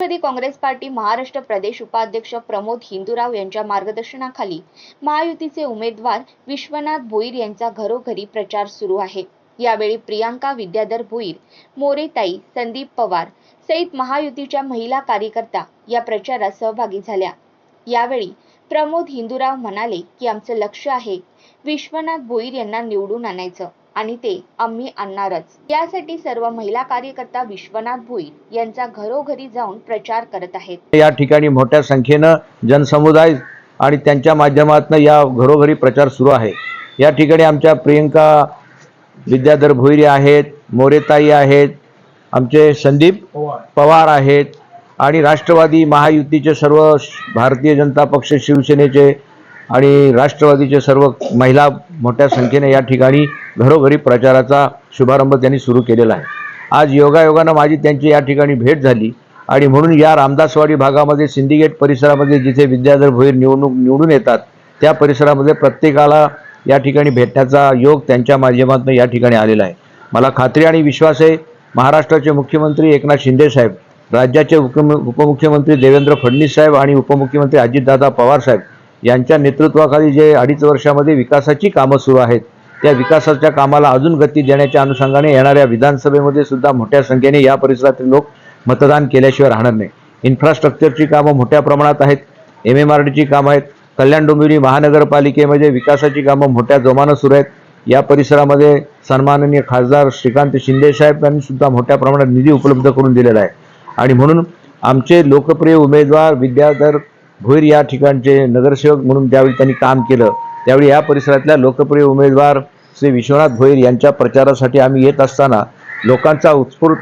Rashtrawadi Congress party Maharashtra प्रदेश उपाध्यक्ष प्रमोद हिंदूराव यांच्या मार्गदर्शनाखाली महायुतीचे उमेदवार विश्वनाथ भोईर यांचा घरोघरी प्रचार सुरू आहे. यावेळी प्रियांका विद्याधर भोईर मोरेताई संदीप पवार सहित महायुतीच्या महिला कार्यकर्ता या प्रचारात सहभागी झाल्या. यावेळी प्रमोद हिंदूराव म्हणाले की आमचं लक्ष आहे विश्वनाथ भोईर यांना निवडून आणायचं. आणि ते आम्ही आणणारच. यासाठी सर्व महिला कार्यकर्ता विश्वनाथ भोईर यांचा घरोघरी जाऊन प्रचार करत आहेत. या ठिकाणी मोठ्या संख्येनं जनसमुदाय आणि त्यांच्या माध्यमातून या घरोघरी प्रचार सुरू आहे. या ठिकाणी आमच्या प्रियंका विद्याधर भोईरे आहेत मोरेताई आहेत आमचे संदीप पवार आहेत आणि राष्ट्रवादी महायुतीचे सर्व भारतीय जनता पक्ष शिवसेनेचे आणि राष्ट्रवादीचे सर्व महिला मोठ्या संख्येने या ठिकाणी घरोघरी प्रचाराचा शुभारंभ त्यांनी सुरू केलेला आहे. आज योगायोगानं माझी त्यांची या ठिकाणी भेट झाली आणि म्हणून या रामदासवाडी भागामध्ये सिंडिकेट परिसरामध्ये जिथे विद्याधर भोईर निवडणूक निवडून येतात त्या परिसरामध्ये प्रत्येकाला या ठिकाणी भेटण्याचा योग त्यांच्या माध्यमातून या ठिकाणी आलेला आहे. मला खात्री आणि विश्वास आहे महाराष्ट्राचे मुख्यमंत्री एकनाथ शिंदे साहेब राज्याचे उपमुख्यमंत्री देवेंद्र फडणवीस साहेब आणि उपमुख्यमंत्री अजितदादा पवार साहेब यांच्या नेतृत्वाखाली जे अडीच वर्षामध्ये विकासाची कामं सुरू आहेत त्या विकासाच्या कामाला अजून गती देण्याच्या अनुषंगाने येणाऱ्या विधानसभेमध्ये सुद्धा मोठ्या संख्येने या परिसरातील लोक मतदान केल्याशिवाय राहणार नाही. इन्फ्रास्ट्रक्चरची कामं मोठ्या प्रमाणात आहेत एम एम आर डीची कामं आहेत कल्याण डोंबिवली महानगरपालिकेमध्ये विकासाची कामं मोठ्या जोमानं सुरू आहेत. या परिसरामध्ये सन्माननीय खासदार श्रीकांत शिंदेसाहेब यांनी सुद्धा मोठ्या प्रमाणात निधी उपलब्ध करून दिलेला आहे. आणि म्हणून आमचे लोकप्रिय उमेदवार विद्याधर भोईर या ठिकाणचे नगरसेवक म्हणून ज्यावेळी त्यांनी काम केलं त्यावेळी या परिसरातल्या लोकप्रिय उमेदवार श्री विश्वनाथ भोईर यांच्या प्रचारासाठी आम्ही येत असताना लोकांचा उत्स्फूर्त